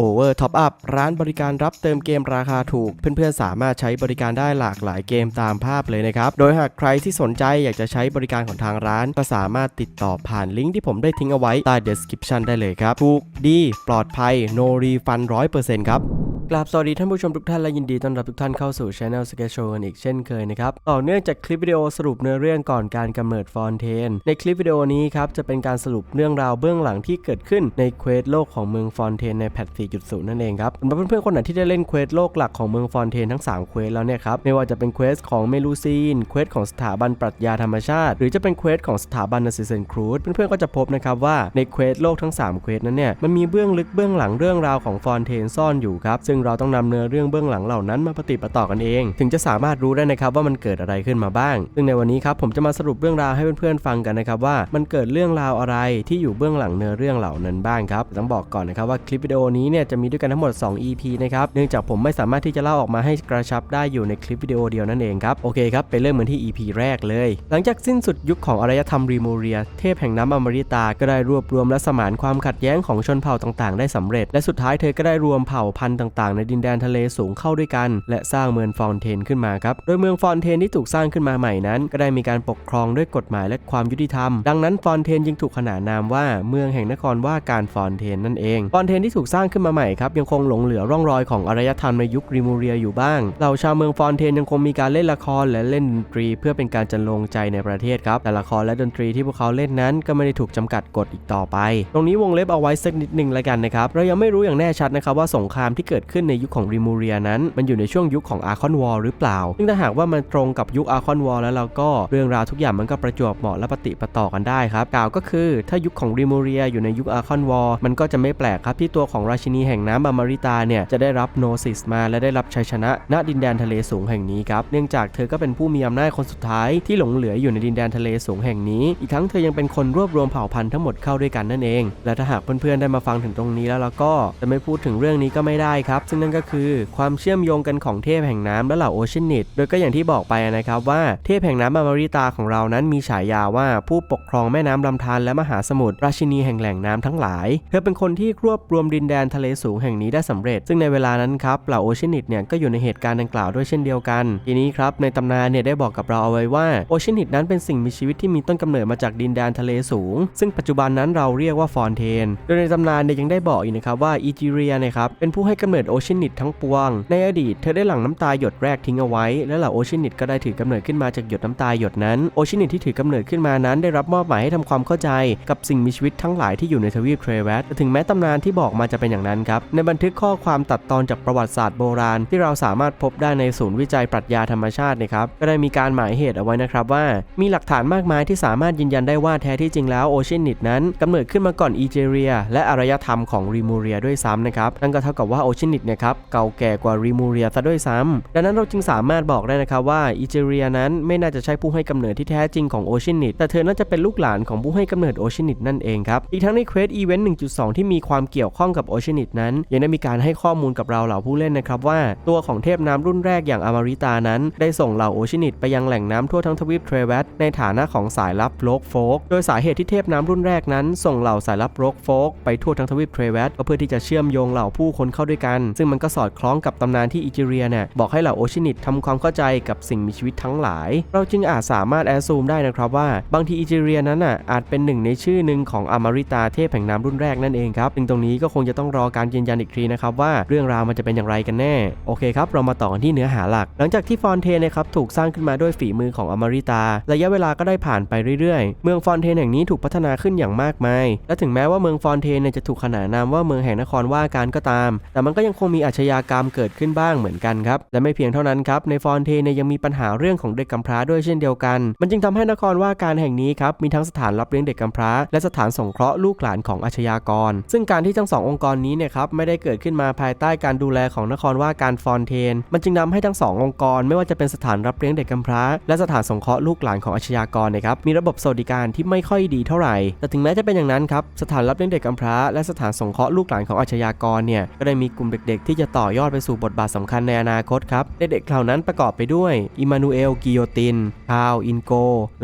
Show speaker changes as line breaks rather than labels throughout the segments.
Over Top Up ร้านบริการรับเติมเกมราคาถูก เพื่อนๆ สามารถใช้บริการได้หลากหลายเกมตามภาพเลยนะครับ โดยหากใครที่สนใจอยากจะใช้บริการของทางร้าน ก็สามารถติดต่อผ่านลิงก์ที่ผมได้ทิ้งเอาไว้ใต้ description ได้เลยครับ ถูกดีปลอดภัย no refund 100%ครับกราบสวัสดีท่านผู้ชมทุกท่านและยินดีต้อนรับทุกท่านเข้าสู่ Channel s k e t Show กันอีกเช่นเคยนะครับ ต่อเนื่องจากคลิปวิดีโอสรุปเนื้อเรื่องก่อนการกำเนิดฟอนเทน ในคลิปวิดีโอนี้ครับจะเป็นการสรุปเรื่องราวเบื้องหลังที่เกิดขึ้นในเควสโลกของเมืองฟอนเทนในแพท4.0 นั่นเองครับสำหรับเพื่อนๆคนไหนที่ได้เล่นเควสโลกหลักของเมืองฟอนเทนทั้ง 3 เควสแล้วเนี่ยครับ ไม่ว่าจะเป็นเควสของเมลูซีน เควสของสถาบันปรัชญาธรรมชาติ หรือจะเป็นเควสของสถาบันนาซิเซนครูด เพื่อนๆก็จะพบนะครับว่าในเควสโลกทั้ง 3 เควสนั้นเนี่ย มันมีเบื้องลึกเบื้องหลังเรื่องราวของฟอนเทนซ่อนอยู่ครับ ซึ่งเราต้องนำเนื้อเรื่องเบื้องหลังเหล่านั้นมาปฏิปต่อกันเอง ถึงจะสามารถรู้ได้นะครับว่ามันเกิดอะไรขึ้นมาบ้าง ซึ่งในวันนี้ครับผมจะมาสรุปเรื่องราวให้เพื่อนๆฟังกันนะครับว่ามันเกิดเรื่องราวอะไรที่อยู่เบื้องหลังเนื้อเรื่องเหล่านั้นบ้างครับต้องบอกก่อนนะครับว่าคลิปวิดีโอนี้เนี่ยจะมีด้วยกันทั้งหมด 2 EP นะครับ เนื่องจากผมไม่สามารถที่จะเล่าออกมาให้กระชับได้อยู่ในคลิปวิดีโอเดียวนั่นเองครับ โอเคครับ ไปเริ่มกันที่ EP แรกเลย หลังจากสิ้นสุดยุคของอารยธรรมรีโมเรีย เทพแห่งน้ำอมฤตา ก็ได้รวบรวมและสมานความขัดแย้งของชนเผ่าต่างๆ ได้สำเร็จ และสุดท้ายเธอก็ได้รวมเผ่าพันธุ์ต่างๆ ในดินแดนทะเลสูงเข้าด้วยกัน และสร้างเมืองฟอนเทนขึ้นมาครับ โดยเมืองฟอนเทนที่ถูกสร้างขึ้นมาใหม่นั้น ก็ได้มีการปกครองด้วยกฎหมายและความยุติธรรม ดังนั้นฟอนเทนจึงถูกขนานนามว่าเมืองแห่งนครว่าการฟอนเทนนั่นเองฟอนเทนที่ถูกสร้างขึ้นมาใหม่ครับยังคงหลงเหลือร่องรอยของอารยธรรมในยุคริมูเรียอยู่บ้างเหล่าชาวเมืองฟอนเทนยังคงมีการเล่นละครและเล่นดนตรี เพื่อเป็นการจันลงใจในประเทศครับ แต่ละครและดนตรีที่พวกเขาเล่นนั้นก็ไม่ได้ถูกจำกัดกฎอีกต่อไป ตรงนี้วงเล็บเอาไว้สักนิดหนึ่งล้วกันนะครับ เรายังไม่รู้อย่างแน่ชัดนะครับว่าสงครามที่เกิดขึ้นในยุคของริมูเรียนั้น มันอยู่ในช่วงยุคของอาร์คอนวอลหรือเปล่า ซึ่งถ้าหากว่ามันตรงกับยุคอาร์คอนวอลแล้วเราก็เรื่องราวทุกอย่างมันก็ประจวบเหมาะและปฏิปต่อกันได้ครับกล่าวก็คือ ถ้ายุคของริมูเรียอยู่ในยุคอาร์คอนวอลมันก็จะไม่แปลกครับที่ตัวของราชินีแห่งน้ำอมริตาเนี่ยจะได้รับโนซิสมาและได้รับชัยชนะ ณดินแดนทะเลสูงแห่งนี้ครับเนื่องจากเธอก็เป็นผู้มีอำนาจคนสุดท้ายที่หลงเหลืออยู่ในดินแดนทะเลสูงแห่งนี้ อีกทั้งเธอยังเป็นคนรวบรวมเผ่าพันธุ์ทั้งหมดเข้าด้วยกันนั่นเอง และถ้าหากเพื่อนๆได้มาฟังถึงตรงนี้แล้วเราก็จะไม่พูดถึงเรื่องนี้ก็ไม่ได้ครับ ซึ่งนั่นก็คือความเชื่อมโยงกันของเทพแห่งน้ำและเหล่าโอเชียนิตโดยก็อย่างที่บอกไปนะครับว่าเทพแห่งน้ำอมริตาของเรานั้นมีฉายาว่าผู้ปกครองแม่น้ำลำธารและมหาสมุทรราชินีแห่งแหล่งน้ำทั้งหลาย เธอเป็นคนที่รวบรวมดินแดนทะเลเลสูงแห่งนี้ได้สำเร็จ ซึ่งในเวลานั้นครับเหล่าโอเชียนิตเนี่ยก็อยู่ในเหตุการณ์ดังกล่าวด้วยเช่นเดียวกัน ทีนี้ครับในตำนานเนี่ยได้บอกกับเราเอาไว้ว่าโอเชียนิตนั้นเป็นสิ่งมีชีวิตที่มีต้นกำเนิดมาจากดินแดนทะเลสูง ซึ่งปัจจุบันนั้นเราเรียกว่าฟอนเทน โดยในตำนานเนี่ยยังได้บอกอีกนะครับว่าอีจิเรียนะครับเป็นผู้ให้กำเนิดโอเชียนิตทั้งปวง ในอดีตเธอได้หลั่งน้ำตาหยดแรกทิ้งเอาไว้ และเหล่าโอเชียนิตก็ได้ถือกำเนิดขึ้นมาจากหยดน้ำตาหยดนั้นโอเชียนิตที่ถือกำเนิดขึ้นมานั้น ได้รับมอบหมายให้ทำความเข้าใจ กับสิ่งมีชีวิตทั้งหลายที่อยู่ในทวีปเทรเวสถึงแม้ตำนานที่บอกมาจะเป็นอย่างนั้นครับ ในบันทึกข้อความตัดตอนจากประวัติศาสตร์โบราณ ที่เราสามารถพบได้ในศูนย์วิจัยปรัชญาธรรมชาตินะครับ ก็ได้มีการหมายเหตุเอาไว้นะครับว่า มีหลักฐานมากมายที่สามารถยืนยันได้ว่าแท้ที่จริงแล้วโอเชียนิตนั้นกำเนิดขึ้นมาก่อนอีเจเรีย และอารยธรรมของริมูเรียด้วยซ้ำนะครับ นั่นก็เท่ากับว่าโอเชียนิตเนี่ยครับเก่าแก่กว่าริมูเรียซะด้วยซ้ำดังนั้นเราจึงสามารถบอกได้นะครับว่าอีเจเรียนั้นไม่น่าจะใช่ผู้ให้กำเนิดที่แท้จริงของโอเชียนิตแต่เธอน่าจะเป็นลูกหลานของผู้ให้กำเนิดโอเชียนิตนั่นเองครับอีกทั้งในเควสอีเวนต์1.2 ที่มีความเกี่ยวข้องกับโอเชียนตนั้น ยังได้มีการให้ข้อมูลกับเราเหล่าผู้เล่นนะครับว่า ตัวของเทพน้ำรุ่นแรกอย่างอมาริตานั้น ได้ส่งเหล่าโอชียนิตไปยังแหล่งน้ำทั่วทั้งทวีปเทรเวสในฐานะของสายลับโลกโฟก โดยสาเหตุที่เทพน้ำรุ่นแรกนั้น ส่งเหล่าสายลับโลกโฟกไปทั่วทั้งทวีปเทรเวสก็เพื่อที่จะเชื่อมโยงเหล่าผู้คนเข้าด้วยกัน ซึ่งมันก็สอดคล้องกับตำนานที่อิจิเรียเนี่ยบอกให้เหล่าโอชียนิตทำความเข้าใจกับสิ่งมีชีวิตทั้งหลาย เราจึงอาจสามารถแอดซูมได้นะครับว่าบางทีอิจิเรียนั้นน่ะอาจเป็นหนึ่งในชื่อหนึ่งของอมาริตาเทพแห่งน้ำรุ่นแรกนั่นเองครับซึ่งตรงนี้ก็คงจะต้องรอการยืนยันอีกทีนะครับว่าเรื่องราวมันจะเป็นอย่างไรกันแน่ โอเคครับ เรามาต่อกันที่เนื้อหาหลัก หลังจากที่ฟอนเทนนะครับถูกสร้างขึ้นมาด้วยฝีมือของอมาริตา ระยะเวลาก็ได้ผ่านไปเรื่อยๆ เมืองฟอนเทนแห่งนี้ถูกพัฒนาขึ้นอย่างมากมาย และถึงแม้ว่าเมืองฟอนเทนเนี่ยจะถูกขนานนามว่าเมืองแห่งนครว่าการก็ตาม แต่มันก็ยังคงมีอาชญากรรมเกิดขึ้นบ้างเหมือนกันครับ และไม่เพียงเท่านั้นครับ ในฟอนเทนเนี่ยยังมีปัญหาเรื่องของเด็กกำพร้าด้วยเช่นเดียวกัน มันจึงทำให้นครว่าการแห่งนี้ครับ มีทั้งสถานรับเลี้ยงเด็กกำพร้า และสถานสงเคราะห์ลูกหลานของอาชญากร ซึ่งการที่ทั้งสององค์กรนี้เนี่ยครับไม่ได้เกิดขึ้นมาภายใต้การดูแลของนครว่าการฟอนเทน มันจึงนำให้ทั้งสององค์กร ไม่ว่าจะเป็นสถานรับเลี้ยงเด็กกำพร้า และสถานสงเคราะห์ลูกหลานของอาชญากรนะครับมีระบบสวัสดิการที่ไม่ค่อยดีเท่าไหร่ แต่ถึงแม้จะเป็นอย่างนั้นครับสถานรับเลี้ยงเด็กกำพร้า และสถานสงเคราะห์ลูกหลานของอาชญากรเนี่ยก็ได้มีกลุ่มเด็ก ๆ ที่จะต่อยอดไปสู่บทบาทสำคัญในอนาคตครับเด็กๆเหล่านั้นประกอบไปด้วยอิมานูเอลกิโยตินคาลอินโก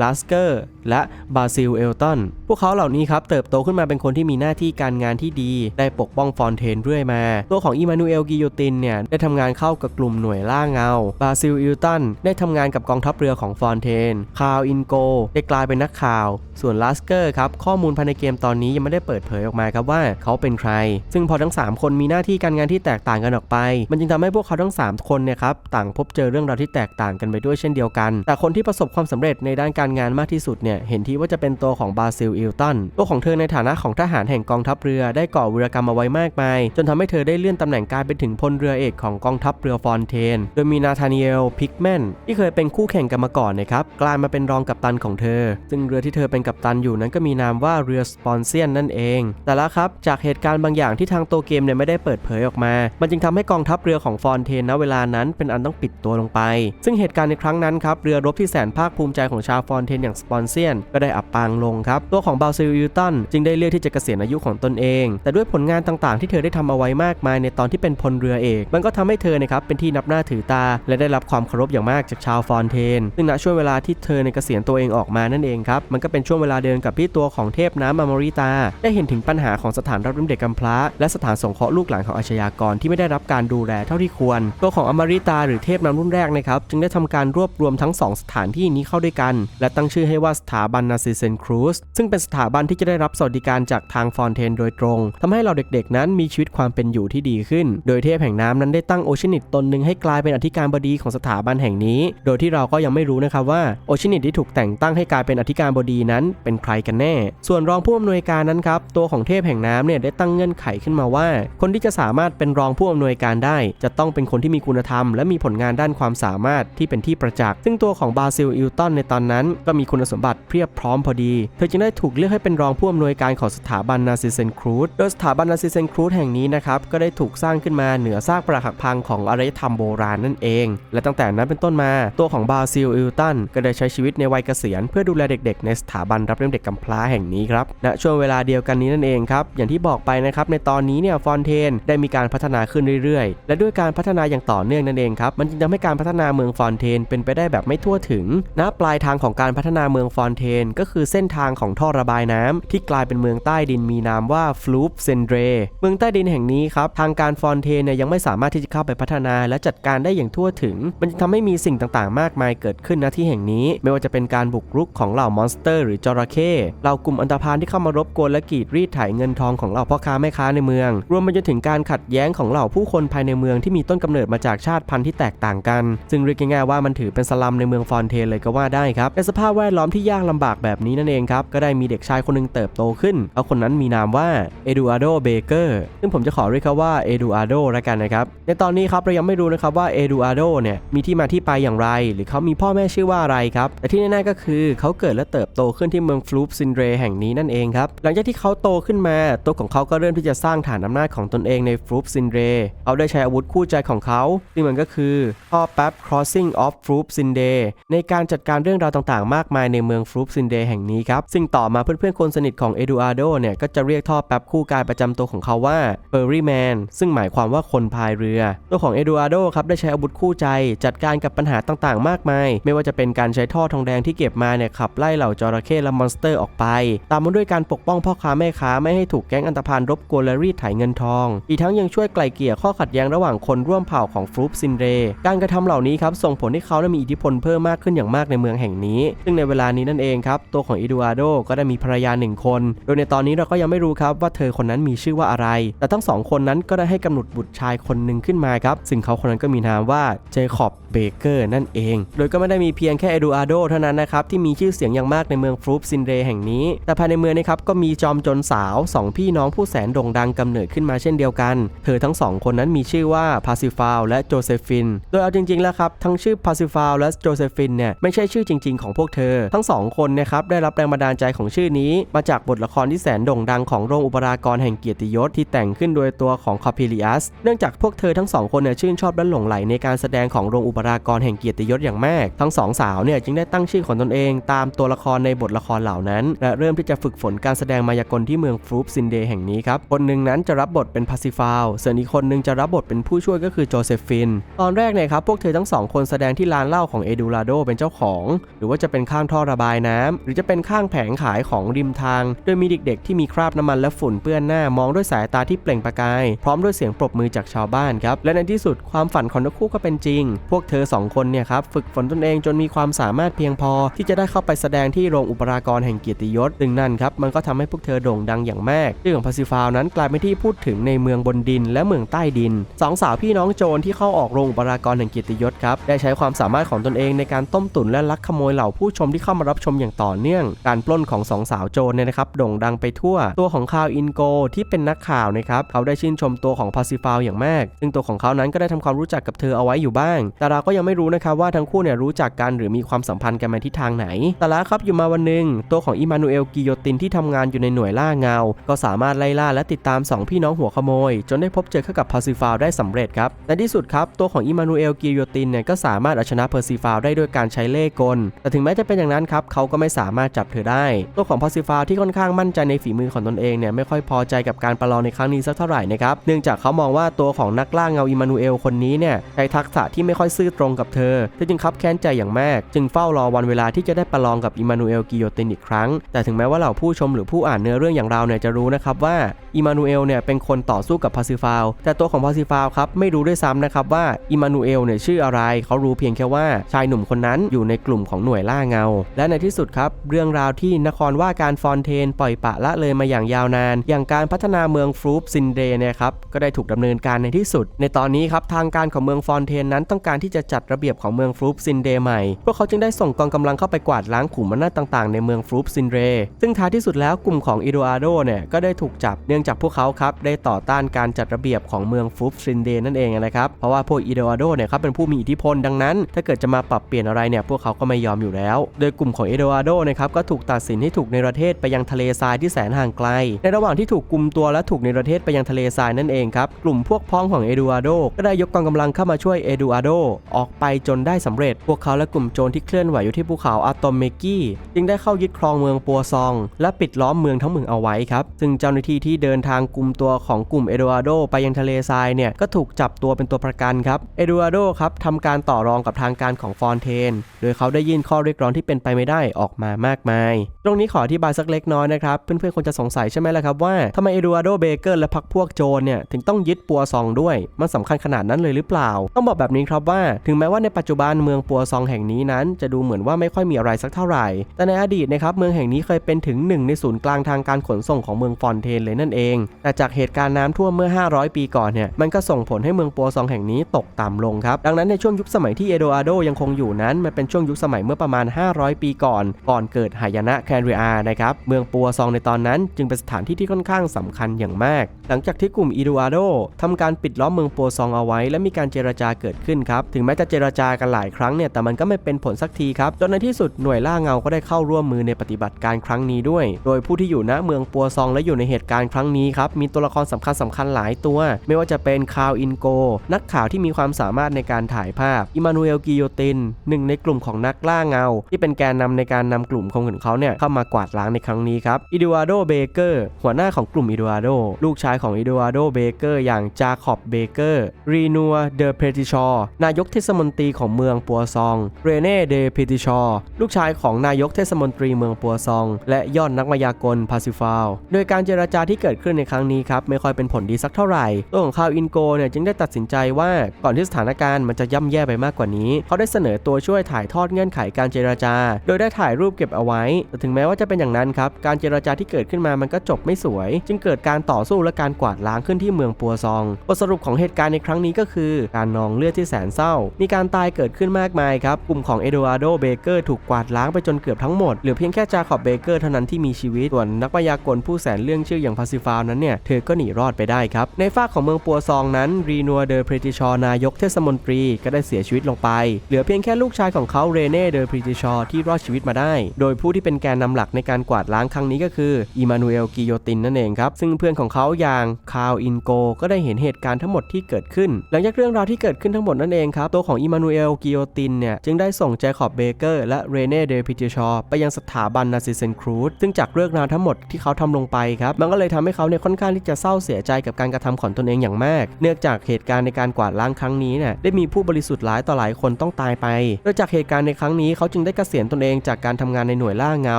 ลาสเกอร์และบาซิลเอลตัน พวกเขาเหล่านี้ครับเติบโตขึ้นมาเป็นคนที่มีหน้าที่การงานที่ดี ได้ปกป้องฟอนเทนเรื่อยมา ตัวของอิมานูเอลกิโยตินเนี่ยได้ทำงานเข้ากับกลุ่มหน่วยล่าเงา บาซิลอิลตันได้ทำงานกับกองทัพเรือของฟอนเทน คาร์ลอินโกได้กลายเป็นนักข่าว ส่วนลัสเกอร์ครับข้อมูลภายในเกมตอนนี้ยังไม่ได้เปิดเผยออกมาครับว่าเขาเป็นใคร ซึ่งพอทั้ง 3 คนมีหน้าที่การงานที่แตกต่างกันออกไป มันจึงทำให้พวกเขาทั้ง 3 คนเนี่ยครับต่างพบเจอเรื่องราวที่แตกต่างกันไปด้วยเช่นเดียวกัน แต่คนที่ประสบความสำเร็จในด้านการงานมากที่สุดเนี่ยเห็นที่ว่าจะเป็นตัวของบาซิลอิลตันตัวของเธอในฐานะของทหารแห่งกองทัพเรือได้ก่อวีรกรรมเอาไว้มากมาย จนทำให้เธอได้เลื่อนตำแหน่งกายเป็นถึงพลเรือเอกของกองทัพเรือฟอนเทน โดยมีนาธานีเอลพิกแมนที่เคยเป็นคู่แข่งกันมาก่อนนะครับกลายมาเป็นรองกัปตันของเธอ ซึ่งเรือที่เธอเป็นกัปตันอยู่นั้นก็มีนามว่าเรือสปอนเซียนนั่นเอง แต่ละครับจากเหตุการณ์บางอย่างที่ทางตัวเกมเนี่ยไม่ได้เปิดเผยออกมา มันจึงทำให้กองทัพเรือของฟอนเทนณเวลานั้นเป็นอันต้องปิดตัวลงไป ซึ่งเหตุการณ์ในครั้งนั้นครับเรือรบที่แสนภาคภูมิใจของชาวฟอนเทนอย่างสปอนเซียนก็ได้อับปางลงครับตัวของบาซิลยูตันจึงได้เลือกที่จะเกษียณอายุของตนเอง แต่ด้วยผลงานต่างๆ ที่เธอได้ทำเอาไว้มากมายในตอนที่เป็นพลเรือเอก มันก็ทำให้เธอนะครับเป็นที่นับหน้าถือตา และได้รับความเคารพอย่างมากจากชาวฟอนเทน ซึ่งณช่วงเวลาที่เธอในเกษียณตัวเองออกมานั่นเองครับ มันก็เป็นช่วงเวลาเดินกับที่ตัวของเทพน้ำอมริตา ได้เห็นถึงปัญหาของสถานรับเลี้ยงเด็กกำพร้า และสถานสงเคราะห์ลูกหลานของอาชญากรที่ไม่ได้รับการดูแลเท่าที่ควร ตัวของอมริตาหรือเทพน้ำรุ่นแรกนะครับจึงได้ทำการรวบรวมทั้งสองสถานที่นี้เข้าด้วยกัน และตั้งชื่อให้ว่าสถาบันนาซิเซนครูซซึ่งเป็นสถาบันที่จะได้รับสวัสดิการจากทางฟอนเทนโดยตรงทำให้เราเด็กๆ นั้นมีชีวิตความเป็นอยู่ที่ดีขึ้น โดยเทพแห่งน้ำนั้นได้ตั้งโอชินิตตนหนึ่งให้กลายเป็นอธิการบดีของสถาบันแห่งนี้ โดยที่เราก็ยังไม่รู้นะครับว่าโอชินิตที่ถูกแต่งตั้งให้กลายเป็นอธิการบดีนั้นเป็นใครกันแน่ ส่วนรองผู้อำนวยการนั้นครับตัวของเทพแห่งน้ำเนี่ยได้ตั้งเงื่อนไขขึ้นมาว่า คนที่จะสามารถเป็นรองผู้อำนวยการได้ จะต้องเป็นคนที่มีคุณธรรม และมีผลงานด้านความสามารถที่เป็นที่ประจักษ์ซึ่งตัวของบาซิลอิลตันในตอนนั้น ก็มีคุณสมบัติเพียบพร้อมพอดี เธอจึงได้ถูกเลือกให้เป็นรองผู้อำนวยการของสถาบันนาซิเซนครูดโดยสถาบันนาซิเซนครูดแห่งนี้นะครับก็ได้ถูกสร้างขึ้นมาเหนือซากปรักหักพังของอารยธรรมโบราณนั่นเอง และตั้งแต่นั้นเป็นต้นมาตัวของบาซิลอิลตันก็ได้ใช้ชีวิตในวัยเกษียณเพื่อดูแลเด็กๆ ในสถาบันรับเลี้ยงเด็กกำพร้าแห่งนี้ครับณช่วงเวลาเดียวกันนี้นั่นเองครับอย่างที่บอกไปนะครับในตอนนี้เนี่ยฟอนเทนได้มีการพัฒนาขึ้นเรื่อยๆ และด้วยการพัฒนาอย่างต่อเนื่องนั่นเองครับมันจึงทำให้การพัฒนาเมืองฟอนเทนเป็นไปได้แบบไม่ทั่วถึงณปลายทางของการพัฒนาเมืองฟอนเทน ก็คือเส้นทางของท่อระบายน้ำที่กลายเป็นเมืองใต้ดินมีนามว่าฟลูปเซนเดรเมืองใต้ดินแห่งนี้ครับทางการฟอนเทนเนี่ยยังไม่สามารถที่จะเข้าไปพัฒนา และจัดการได้อย่างทั่วถึง มันจึงทำให้มีสิ่งต่างๆ มากมายเกิดขึ้นณที่แห่งนี้ ไม่ว่าจะเป็นการบุกรุกของเหล่ามอนสเตอร์ หรือจระเข้เหล่ากลุ่มอันธพาลที่เข้ามารบกวนและกีดรีดไถเงินทองของเหล่าพ่อค้าแม่ค้าในเมือง รวมไปจนถึงการขัดแย้งของเหล่าผู้คนภายในเมืองที่มีต้นกำเนิดมาจากชาติพันธุ์ที่แตกต่างกัน ซึ่งเรียกง่ายๆว่ามันถือเป็นสลัมในเมืองฟอนเทนเลยก็ว่าได้ครับในสภาพแวดล้อมที่ยากลำบากแบบนี้นั่นเองครับก็ได้มีเด็กชายคนหนึงเติบโตขึ้นเอาคนนั้นมีนามว่าเอดูอาโดเบเกอร์ซึ่งผมจะขอเรียกเขาว่าเอดูอาโดละกันนะครับในตอนนี้ครับเรายังไม่รู้นะครับว่าเอดูอาโดเนี่ยมีที่มาที่ไปอย่างไร หรือเขามีพ่อแม่ชื่อว่าอะไรครับแต่ที่แน่ๆก็คือเขาเกิดและเติบโตขึ้นที่เมืองฟลูปซินเดรแห่งนี้นั่นเองครับหลังจากที่เขาโตขึ้นมาตัวของเขาก็เริ่มที่จะสร้างฐานอำนาจของตนเองในฟลูปซินเดรเขาได้ใช้อาวุธคู่ใจของเขาซึ่งมันก็คือท่อแป๊บ crossing of f l o o p s i n d a y ในการจัดการเรื่องราวต่างๆ มากมายในเมืองฟลูปซินเดย์แห่งนี้ครับ ซึ่งต่อมาเพื่อนๆคนสนิทของเอดูอาโดเนี่ยก็จะเรียกท่อแป๊บคู่กายประจำตัวของเขาว่าเ e อร์รี่แมนซึ่งหมายความว่าคนพายเรือ ตัวของเอดูอาโดครับได้ใช้อาวุธคู่ใจ จัดการกับปัญหาต่างๆ มากมาย ไม่ว่าจะเป็นการใช้ท่อทองแดงที่เก็บมาเนี่ยขับไล่เหล่าจระเข้และมอนสเตอร์ออกไป ตามมาด้วยการปกป้องพ่อค้าแม่ค้าไม่ให้ถูกแก๊งอันธพาลรบกวนและรีดไถเงินทอง อีกทั้งยังช่วยไกล่เกลี่ยข้อขัดแย้งระหว่างคนร่วมเผ่าของฟลูปซินเดย์การกระทำเหล่านี้ครับส่งผลให้เขาได้มีอิทธิพลเพิ่มมากขึ้นอย่างมากในเมืองแห่งนี้ ซึ่งในเวลานี้นั่นเองครับตัวของอิดูอาโดก็ได้มีภรรยาหนึ่งคน โดยในตอนนี้เราก็ยังไม่รู้ครับว่าเธอคนนั้นมีชื่อว่าอะไร แต่ทั้งสองคนนั้นก็ได้ให้กำหนดบุตรชายคนหนึ่งขึ้นมาครับ ซึ่งเขาคนนั้นก็มีนามว่าเจคอบเบเกอร์นั่นเอง โดยก็ไม่ได้มีเพียงแค่เอดูอาโดเท่านั้นนะครับที่มีชื่อเสียงอย่างมากในเมืองฟลูปซินเดแห่งนี้ แต่ภายในเมืองนะครับก็มีจอมจนสาวสองพี่น้องผู้แสนโด่งดังกำเนิดขึ้นมาเช่นเดียวกัน เธอทั้งสองคนนั้นมีชื่อว่าพาซิฟาลและโจเซฟิน โดยเอาจริงๆแล้วครับทั้งชื่อพาซิฟาลและโจเซฟินเนี่ยไม่ใช่ชื่อจริง ๆของพวกเธอ ทั้งสองคนนะครับได้รับแรงบันดาลใจของชื่อนี้ มาจากบทละครที่แสนโด่งดังของโรงอุปรากรแห่งเกียรติยศที่แต่งขึ้นโดยตัวของคอพิลิอัส เนื่องจากพวกเธอทั้งสองคนเนี่ยชื่นชอบและหลงไหลในการแสดงของโรงอุปรากรแห่งเกียรติยศอย่างมาก ทั้งสองสาวเนี่ยจึงได้ตั้งชื่อของตนเอง ตามตัวละครในบทละครเหล่านั้น และเริ่มที่จะฝึกฝนการแสดงมายากลที่เมืองฟลูปซินเดย์แห่งนี้ครับคนหนึ่งนั้นจะรับบทเป็นพาซิฟาลส่วนอีกคนหนึ่งจะรับบทเป็นผู้ช่วยก็คือโจเซฟินตอนแรกเนี่ยครับพวกเธอทั้งสองคนแสดงที่ร้านเหล้าของเอดูราโดเป็นเจ้าของ หรือว่าจะเป็นข้างท่อระบายน้ำหรือจะเป็นข้างแผงขายายของริมทาง โดยมีเด็กๆ ที่มีคราบน้ำมันและฝุ่นเปื้อนหน้ามองด้วยสายตาที่เปล่งประกาย พร้อมด้วยเสียงปรบมือจากชาวบ้านครับ และในที่สุดความฝันของทั้งคู่ก็เป็นจริง พวกเธอสองคนเนี่ยครับฝึกฝนตนเองจนมีความสามารถเพียงพอ ที่จะได้เข้าไปแสดงที่โรงอุปรากรแห่งเกียรติยศ ซึ่งนั่นครับมันก็ทำให้พวกเธอโด่งดังอย่างมากชื่อของพาซิฟาวนั้นกลายเป็นที่พูดถึงในเมืองบนดินและเมืองใต้ดินสองสาวพี่น้องโจรที่เข้าออกโรงอุปรากรแห่งเกียรติยศครับได้ใช้ความสามารถของตนเองในการต้มตุ๋นและลักขโมยเหล่าผู้ชมที่เข้ามารับชมอย่างต่อเนื่อง การปล้นของสองสาวโจรเนี่ยนะครับโด่งดังไปทั่ว ตัวของคาวอินโกที่เป็นนักข่าวนะครับเขาได้ชื่นชมตัวของพาซิฟาวอย่างมาก ซึ่งตัวของเขานั้นก็ได้ทำความรู้จักกับเธอเอาไว้อยู่บ้าง แต่เราก็ยังไม่รู้นะครับว่าทั้งคู่เนี่ยรู้จักกันหรือมีความสัมพันธ์กันมาที่ทางไหน แต่ล้วครับอยู่มาวันหนึ่งตัวของอิมานูเอลกิโยตินที่ทำงานอยู่ในหน่วยล่าเงา ก็สามารถไล่ล่าและติดตามสองพี่น้องหัวขโมย จนได้พบเจอเข้ากับพาซิฟาวได้สำเร็จครับในที่สุดครับตัวของอิมานูเอลกิโยตินเนี่ยก็สามารถเอาชนะเพอร์ซิฟาวได้ด้วยการใช้เล่ห์กลแต่ถึงแม้จะเป็นอย่างนั้นครับเขาก็ไม่สามารถจับเธอได้ตัวของพาซิฟาที่ค่อนข้างมั่นใจในฝีมือของตนเองเนี่ยไม่ค่อยพอใจกับการประลองในครั้งนี้สักเท่าไหร่นะครับเนื่องจากเขามองว่าตัวของนักล่าเงาอิมานูเอลคนนี้เนี่ยใช้ทักษะที่ไม่ค่อยซื่อตรงกับเธอเธอจึงคับแค้นใจอย่างมากจึงเฝ้ารอวันเวลาที่จะได้ประลองกับอิมานูเอลกิโยตินอีกครั้ง แต่ถึงแม้ว่าเหล่าผู้ชมหรือผู้อ่านเนื้อเรื่องอย่างเราเนี่ยจะรู้นะครับว่าอิมานูเอลเนี่ยเป็นคนต่อสู้กับพาซิฟาวแต่ตัวของพาซิฟาวครับไม่รู้ด้วยซ้ำนะครับว่าอิมานูเอลเนี่ยชื่ออะไร เขารู้เพียงแค่ว่าชายหนุ่มคนนั้นอยู่ในกลุ่มของหน่วยล่าเงา และในที่สุดครับเรื่องราวที่นครว่าการฟอนเทนปล่อยปะละเลยมาอย่างยาวนาน อย่างการพัฒนาเมืองฟรูปซินเดเนี่ยครับก็ได้ถูกดำเนินการในที่สุด ในตอนนี้ครับทางการของเมืองฟอนเทนนั้นต้องการที่จะจัดระเบียบของเมืองฟรูปซินเดใหม่พวกเขาจึงได้ส่งกองกำลังเข้าไปกวาดล้างขุมอำนาจต่างๆในเมืองฟรูปซินเดซึ่งท้ายที่สุดแล้วกลุ่มของอิโดอาโดเนี่ยก็ได้ถูกจับเนื่องจากพวกเขาครับได้ต่อต้านการจัดระเบียบของเมืองฟรูปซินเดนั่นเองนะครับเพราะว่าพวกอิโดอาโดเนี่ยครับเป็นผู้มีอิทธิพลดังนั้น ถ้าเกิดจะมาปรับเปลี่ยนอะไรเนี่ยพวกเขาก็ไม่ยอมอยู่แล้ว โดยกลุ่มของเอโดอาโดนะครับก็ถูกตัดสินให้ถูกในประเทศไปยังทะเลทรายที่แสนห่างไกล ในระหว่างที่ถูกกุมตัวและถูกในประเทศไปยังทะเลทรายนั่นเองครับกลุ่มพวกพ้องของเอโดอาโดก็ได้ยกกองกำลังเข้ามาช่วยเอโดอาโดออกไปจนได้สำเร็จ พวกเขาและกลุ่มโจรที่เคลื่อนไหวอยู่ที่ภูเขาอะตอมเมกี้จึงได้เข้ายึดครองเมืองปัวซอง และปิดล้อมเมืองทั้งเมืองเอาไว้ครับซึ่งเจ้าหน้าที่ที่เดินทางกุมตัวของกลุ่มเอโดอาโดไปยังทะเลทรายเนี่ยก็ถูกจับตัวเป็นตัวประกันครับเอโดอาโดครับทำการต่อรองกับทางการของฟอนเทน โดยเขาได้ยื่นข้อเรียกร้องที่เป็นไปไม่ได้ออกมามากมาย ตรงนี้ขออธิบายสักเล็กน้อยนะครับ เพื่อนๆคงจะสงสัยใช่ไหมล่ะครับว่าทำไมเอดูอาโดเบเกอร์และพรรคพวกโจรเนี่ยถึงต้องยึดปัวซองด้วย มันสำคัญขนาดนั้นเลยหรือเปล่า ต้องบอกแบบนี้ครับว่า ถึงแม้ว่าในปัจจุบันเมืองปัวซองแห่งนี้นั้น จะดูเหมือนว่าไม่ค่อยมีอะไรสักเท่าไหร่ แต่ในอดีตนะครับเมืองแห่งนี้เคยเป็นถึงหนึ่งในศูนย์กลางทางการขนส่งของเมืองฟอนเทนเลยนั่นเอง แต่จากเหตุการณ์น้ำท่วมเมื่อ 500 ปีก่อนเนี่ยมันก็ส่งผลให้เมืองปัวซองแห่งนี้ตกต่ำลงครับดังนั้นในช่วงยุคสมัยที่เอโดอาโดยังคงอยู่นั้นมันเป็นช่วงยุคสมัยเมื่อประมาณ 500 ปีก่อน ก่อนเกิดหายนะแคนเรียนะครับเมืองปัวซองในตอนนั้นจึงเป็นสถานที่ที่ค่อนข้างสำคัญอย่างมาก หลังจากที่กลุ่มอีดูอาโดทำการปิดล้อมเมืองปัวซองเอาไว้ และมีการเจรจาเกิดขึ้นครับถึงแม้จะเจรจากันหลายครั้งเนี่ยแต่มันก็ไม่เป็นผลสักทีครับจนในที่สุดหน่วยล่าเงาก็ได้เข้าร่วมมือในปฏิบัติการครั้งนี้ด้วย โดยผู้ที่อยู่ณเมืองปัวซองและอยู่ในเหตุการณ์ครั้งนี้ครับมีตัวละครสำคัญสำคัญหลายตัว ไม่ว่าจะเป็นคาวอินโก นักข่าวที่มีความสามารถในการถ่ายภาพอิมานูเอลกิโยตินหนึ่งในกลุ่มของนักล่าเงา ที่เป็นแกนนำในการนำกลุ่มของเขาเนี่ยเข้ามามากวาดล้างในครั้งนี้ครับอิดูอาโดเบเกอร์หัวหน้าของกลุ่มอิดูอาโดลูกชายของอิดูอาโดเบเกอร์อย่างจาคอบเบเกอร์รีนัวเดอเพติชอนายกเทศมนตรีของเมืองปัวซองเรเน่เดเพติชอลูกชายของนายกเทศมนตรีเมืองปัวซอง และยอดนักมายากลพาซิฟาวโดยการเจรจาที่เกิดขึ้นในครั้งนี้ครับไม่ค่อยเป็นผลดีสักเท่าไหร่ตัวของคาวอินโกเนี่ยจึงได้ตัดสินใจว่าก่อนที่สถานการณ์มันจะย่ำแย่ไปมากกว่านี้ เขาได้เสนอตัวช่วยถ่ายทอดเงื่อนไขการเจรจา โดยได้ถ่ายรูปเก็บเอาไว้แต่ถึงแม้ว่าจะเป็นอย่างนั้นครับ การเจรจาที่เกิดขึ้นมามันก็จบไม่สวย จึงเกิดการต่อสู้และการกวาดล้างขึ้นที่เมืองปัวซอง บทสรุปของเหตุการณ์ในครั้งนี้ก็คือ การนองเลือดที่แสนเศร้า มีการตายเกิดขึ้นมากมายครับ กลุ่มของเอโดอาโดเบเกอร์ถูกกวาดล้างไปจนเกือบทั้งหมด เหลือเพียงแค่จาคอบเบเกอร์เท่านั้นที่มีชีวิต ส่วนนักพยากรณ์ผู้แสนเรื่องชื่ออย่างพาซิฟาวนั้นเนี่ย เธอก็หนีรอดไปได้ครับ ในฝากของเมืองปัวซองนั้นรีนัวเดอเพรติชอนายกเทศมนตรีก็ได้เสียชีวิตลงไป เหลือเพียงแค่ลูกชายของเขาเรเน่เดอเพรติชอที่รอดชีวิตมาได้ โดยผู้ที่เป็นแกนนำหลักในการกวาดล้างครั้งนี้ก็คืออิมานูเอลกิโยตินนั่นเองครับ ซึ่งเพื่อนของเขาอย่างคาวอินโกก็ได้เห็นเหตุการณ์ทั้งหมดที่เกิดขึ้น หลังจากเรื่องราวที่เกิดขึ้นทั้งหมดนั่นเองครับตัวของอิมานูเอลกิโยตินเนี่ยจึงได้ส่งแจคอบเบเกอร์และเรเน่เดอเพรติชอไปยังสถาบันนาซิเซนครูดซึ่งจากเรื่องราวทั้งหมดที่เขาทำลงไปครับมันก็เลยทำให้เขาเนี่ยค่อนข้างที่จะเศร้าเสียใจกับการกระทำของตนเองอย่างมาก เนื่องจากเหตุการณ์ในการกวาดล้างครั้งนี้เนี่ยได้มีผู้บริสุทธิ์หลายต่อหลายคนต้องตายไปโดยจากเหตุการณ์ในครั้งนี้เขาจึงได้เกษียณตนเองจากการทำงานในหน่วยล่าเงา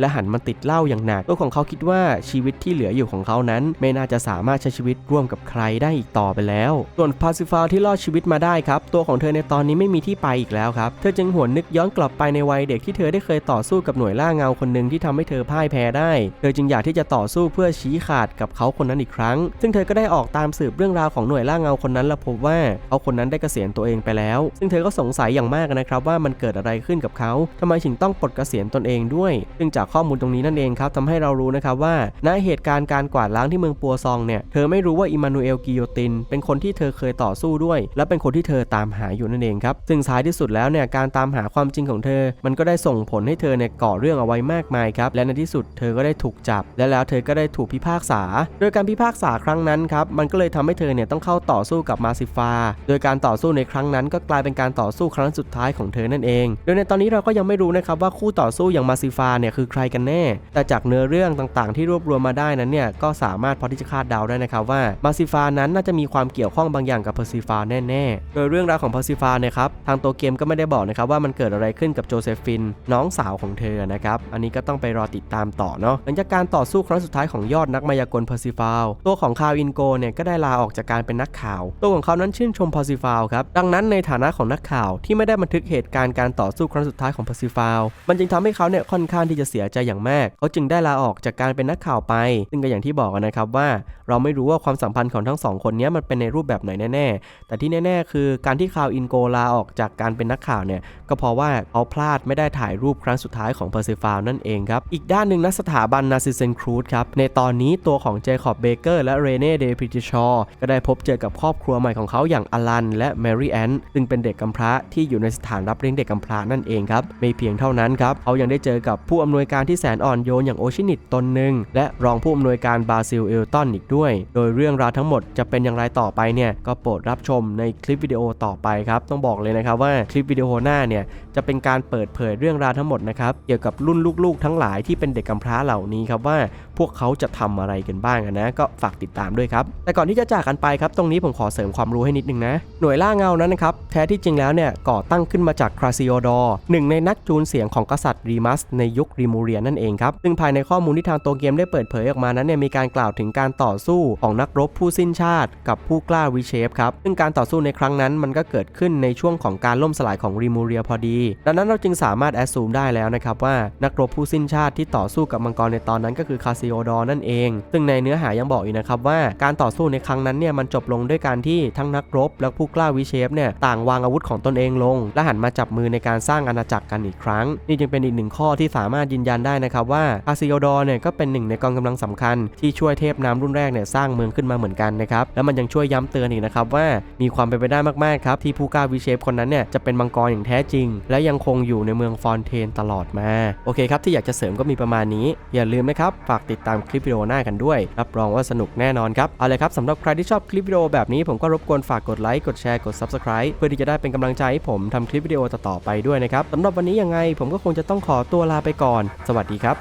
และและหันมาติดเหล้าอย่างหนักตัวของเขาคิดว่าชีวิตที่เหลืออยู่ของเขานั้น ไม่น่าจะสามารถใช้ชีวิตร่วมกับใครได้อีกต่อไปแล้ว ส่วนพาซิฟาที่รอดชีวิตมาได้ครับ ตัวของเธอในตอนนี้ไม่มีที่ไปอีกแล้วครับ เธอจึงหวนนึกย้อนกลับไปในวัยเด็กที่เธอได้เคยต่อสู้กับหน่วยล่าเงาคนหนึ่งที่ทำให้เธอพ่ายแพ้ได้ เธอจึงอยากที่จะต่อสู้เพื่อชี้ขาดกับเขาคนนั้นอีกครั้ง ซึ่งเธอก็ได้ออกตามสืบเรื่องราวของหน่วยล่าเงาคนนั้นและพบว่าเขาคนนั้นได้เกษียณตัวเองไปแล้ว ซึ่งเธอก็สงสัยอย่างมากนะครับว่ามันเกิดอะไรขึ้นกับเขาทำไมถึงต้องปลดเกษียณตนเองด้วย ซึ่งจากข้อมูลตรงนี้นั่นเองครับทำให้เรารู้นะครับว่าณเหตุการณ์การกวาดล้างที่เมืองปัวซองเนี่ยเธอไม่รู้ว่าอิมานูเอลกิโยติน เป็นคนที่เธอเคยต่อสู้ด้วย และเป็นคนที่เธอตามหาอยู่นั่นเองครับซึ่งท้ายที่สุดแล้วเนี่ยการตามหาความจริงของเธอ มันก็ได้ส่งผลให้เธอเนี่ยก่อเรื่องเอาไว้มากมายครับและในที่สุดเธอก็ได้ถูกจับ และแล้วเธอก็ได้ถูกพิพากษา โดยการพิพากษาครั้งนั้นครับมันก็เลยทำให้เธอเนี่ยต้องเข้าต่อสู้กับมาซิฟา โดยการต่อสู้ในครั้งนั้น ก็กลายเป็นการต่อสู้ครั้งสุดท้ายของเธอนั่นเอง โดยในตอนนี้เราก็ยังไม่รู้นะครับว่าคู่ต่อสู้อย่างมาซิฟาเนี่ยคือใครกันแน่ แต่จากเนื้อเรื่องต่างๆ ที่รวบรวมมาได้นั้นเนี่ยก็สามารถพอที่จะคาดเดาได้นะครับว่ามาซิฟานั้นน่าจะมีความเกี่ยวข้องบางอย่างกับเพอร์ซิฟาแน่ๆ โดยเรื่องราวของเพอร์ซิฟาเนี่ยครับทางตัวเกมก็ไม่ได้บอกนะครับว่ามันเกิดอะไรขึ้นกับโจเซฟินน้องสาวของเธอนะครับอันนี้ก็ต้องไปรอติดตามต่อเนาะหลังจากการต่อสู้ครั้งสุดท้ายของยอดนักมายากลเพอร์ซิฟาตัวของคาวินโกเนี่ยก็ได้ลาออกจากการเป็นนักข่าว ตัวของเขานั้นชื่นชมเพอร์ซิฟาครับดังนั้นในฐานะของนักข่าวที่ไม่ได้บันทึกเหตุการณ์การต่อสู้ครั้งสุดท้ายของเพอร์ซิฟามันจึงทำให้เขาเนี่ยค่อนข้างที่จะเสียใจอย่างมาก เขาจึงได้ลาออกจากการเป็นนักข่าวไป ซึ่งก็อย่างที่บอกนะครับว่า เราไม่รู้ว่าความสัมพันธ์ของทั้งสองคนนี้มันเป็นในรูปแบบไหนแน่ๆ แต่ที่แน่ๆ คือการที่คาวอินโกลาออกจากการเป็นนักข่าวเนี่ยก็เพราะว่าเขาพลาดไม่ได้ถ่ายรูปครั้งสุดท้ายของเพอร์ซิฟาลนั่นเองครับ อีกด้านหนึ่งนักสถาบันนาซิเซนครูดครับในตอนนี้ตัวของเจคอบเบเกอร์และเรเน่เดพิติชอร์ก็ได้พบเจอกับครอบครัวใหม่ของเขาอย่างอลันและแมรี่แอนซึ่งเป็นเด็กกำพร้าที่อยู่ในสถานรับเลี้ยงเด็กกำพร้านั่นเองครับไม่เพียงเท่านั้นครับเขายังได้เจอกับผู้อำนวยการที่แสนอ่อนโยนอย่างโอชินิตตนหนึ่งและรองผู้อำนวยการบาซิลเอลตันอีกด้วย โดยเรื่องราวทั้งหมดจะเป็นอย่างไรต่อไปเนี่ยก็โปรดรับชมในคลิปวิดีโอต่อไปครับ ต้องบอกเลยนะครับว่าคลิปวิดีโอหน้าเนี่ยจะเป็นการเปิดเผยเรื่องราวทั้งหมดนะครับเกี่ยวกับรุ่นลูกๆ ทั้งหลายที่เป็นเด็กกำพร้าเหล่านี้ครับว่าพวกเขาจะทำอะไรกันบ้างนะก็ฝากติดตามด้วยครับแต่ก่อนที่จะจากกันไปครับตรงนี้ผมขอเสริมความรู้ให้นิดนึงนะหน่วยล่าเงานั้นนะครับแท้ที่จริงแล้วเนี่ยก่อตั้งขึ้นมาจากคราซิโอดอร์หนึ่งในนักจูนเสียงของกษัตริย์รีมัสในยุครีมูเรียนนั่นเองครับ ซึ่งภายในข้อมูลที่ทางตัวเกมได้เปิดเผยออกมานั้นเนี่ยมีการกล่าวถึงการต่อสู้ของนักรบผู้สิ้นชาติ กับผู้กล้าวิเชฟครับ ซึ่งการต่อสู้ในครั้งนั้นมันก็เกิดขึ้นในช่วงของการล่มสลายของรีมูเรียพอดี ดังนั้นเราจึงสามารถแอดซูมได้แล้วนะครับว่านักรบผู้สิ้นชาติที่ต่อสู้กับมังกรในตอนนั้นก็คือคาซิโอดอร์นั่นเอง ซึ่งในเนื้อหายังบอกอีกนะครับว่าการต่อสู้ในครั้งนั้นเนี่ยมันจบลงด้วยการที่ทั้งนักรบ และผู้กล้าวิเชฟเนี่ยต่างวางอาวุธของตนเองลง และหันมาจับมือในการสร้างอาณาจักรกันอีกครั้ง นี่จึงเป็นอีกหนึ่งข้อที่สามารถยืนยันได้นะครับว่าคาซิโอดอร์เนี่ยก็เป็นหนึ่งในกองกำลังสำคัญที่ช่วยเทพน้ำรุ่นแรกเนี่ยสร้างเมืองขึ้นมาเหมือนกันนะครับแล้วมันยังช่วยย้ำเตือนอีกนะครับว่ามีความเป็นไปได้มากๆครับที่ผู้กล้าวิเชฟคนนั้นเนี่ยจะเป็นมังกรอย่างแท้จริง และยังคงอยู่ในเมืองฟอนเทนตลอดมาโอเคครับที่อยากจะเสริมก็มีประมาณนี้ อย่าลืมนะครับฝากติดตามคลิปวิดีโอหน้ากันด้วย รับรองว่าสนุกแน่นอนครับเอาเลยครับสำหรับใครที่ชอบคลิปวิดีโอแบบนี้ผมก็รบกวนฝากกดไลค์กดแชร์กด Subscribe เพื่อที่จะได้เป็นกำลังใจให้ผมทำคลิปวิดีโอต่อๆไปด้วยนะครับสำหรับวันนี้ยังไงผมก็คงจะต้องขอตัวลาไปก่อนสวัสดีครับ